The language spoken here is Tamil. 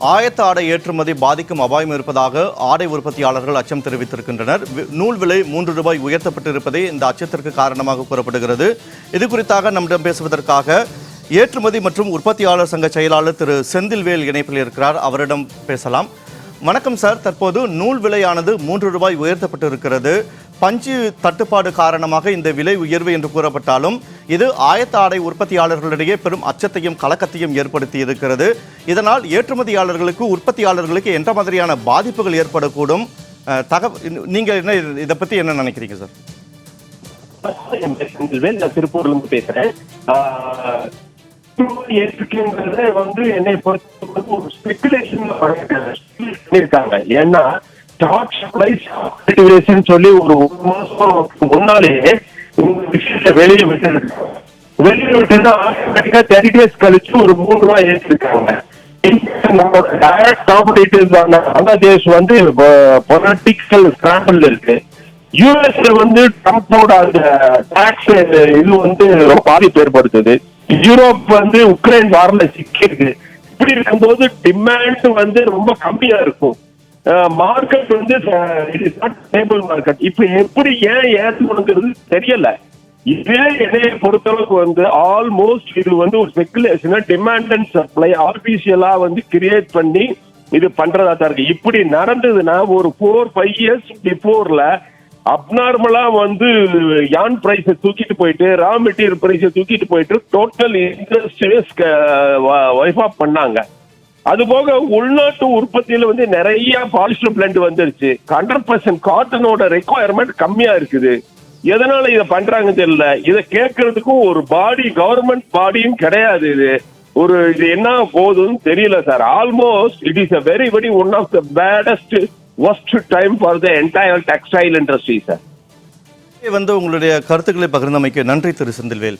ஆயத்த ஆடை ஏற்றுமதி பாதிக்கும் அபாயம் இருப்பதாக ஆடை உற்பத்தியாளர்கள் அச்சம் தெரிவித்திருக்கின்றனர். நூல் விலை மூன்று ரூபாய் உயர்த்தப்பட்டிருப்பதே இந்த அச்சத்திற்கு காரணமாக கூறப்படுகிறது. இது குறித்தாக நம்மிடம் பேசுவதற்காக ஏற்றுமதி மற்றும் உற்பத்தியாளர் சங்க செயலாளர் திரு செந்தில்வேல் இணைப்பில் இருக்கிறார். அவரிடம் பேசலாம். வணக்கம் சார். தற்போது நூல் விலையானது மூன்று ரூபாய் உயர்த்தப்பட்டிருக்கிறது. பஞ்சு தட்டுப்பாடு காரணமாக இந்த விலை உயர்வு என்று கூறப்பட்டாலும் இது ஆயத்த ஆடை உற்பத்தியாளர்களிடையே பெரும் அச்சத்தையும் கலக்கத்தையும் ஏற்படுத்தி இருக்கிறது. இதனால் ஏற்றுமதியாளர்களுக்கு உற்பத்தியாளர்களுக்கு எந்த மாதிரியான பாதிப்புகள் ஏற்படக்கூடும்? தக நீங்க என்ன இதை பத்தி என்ன நினைக்கிறீங்க சார்? நான் திருப்பூர்ல இருந்து பேசுறேன் வந்து என்னை பொறுத்த ஒரு ஸ்பெகுலேஷன் ஏன்னா ஸ்டாக் சப்ளை சொல்லி ஒரு ஒரு மாசம் முன்னாலேயே இந்த விஷயத்தை வெளியே விட்டுருக்காங்க வெளியே விட்டு ஆட்டோமேட்டிக்கா தேர்ட்டி டேஸ் கழிச்சு ஒரு மூணு ரூபாய் ஏற்றிருக்காங்க நம்மளோட டைரக்ட் காம்படிட்டர்ஸான பங்களாதேஷ் வந்து பொலிட்டிக்கல் ஸ்கிராம்பிள் இருக்கு. யூஎஸ்ல வந்து ட்ரம்ப்போட அந்த டாக்ஸ் இது வந்து ரொம்ப பாதிப்பு ஏற்படுத்துது. யூரோப் வந்து உக்ரைன் வாரில் சிக்கிருக்கு இப்படி இருக்கும்போது டிமாண்ட் வந்து ரொம்ப கம்மியா இருக்கும். மார்க்கெட் வந்து it is not stable market இப்ப எப்படி ஏன் ஏற்றணுங்கிறது தெரியல. இதே என்னைய பொறுத்தளவுக்கு வந்து ஆல்மோஸ்ட் இது வந்து ஒரு ஸ்பெகுலேஷன் டிமாண்ட் அண்ட் சப்ளை ஆர்பிசியலா வந்து கிரியேட் பண்ணி இது பண்றதா தான் இருக்கு. இப்படி நடந்ததுன்னா ஒரு ஃபோர் ஃபைவ் இயர்ஸ் பிஃபோர்ல அப்நார்மலா வந்து யான் பிரைஸை தூக்கிட்டு போயிட்டு ரா மெட்டீரியல் பிரைஸை தூக்கிட்டு போயிட்டு டோட்டல் இண்டஸ்ட்ரீஸ் வைஃப் ஆஃப் பண்ணாங்க. அது போக உள்நாட்டு உற்பத்தியில வந்து நிறைய பாலிஸ்டர் பிளான்ட் வந்துருச்சு. ஹண்ட்ரட் பர்சன்ட் காட்டனோட ரெக்குவயர்மெண்ட் கம்மியா இருக்குது. எதனால இதை பண்றாங்க தெரியல. இதை கேட்கறதுக்கும் ஒரு பாடி கவர்மெண்ட் பாடியும் கிடையாது இது. ஒரு இது என்ன போகுதுன்னு தெரியல sir almost it is a very very one of the baddest worst time for the entire textile industry sir வந்து உங்களுடைய கருத்துக்களை பகிர்ந்தமைக்கு நன்றி திரு செந்தில்வேல்.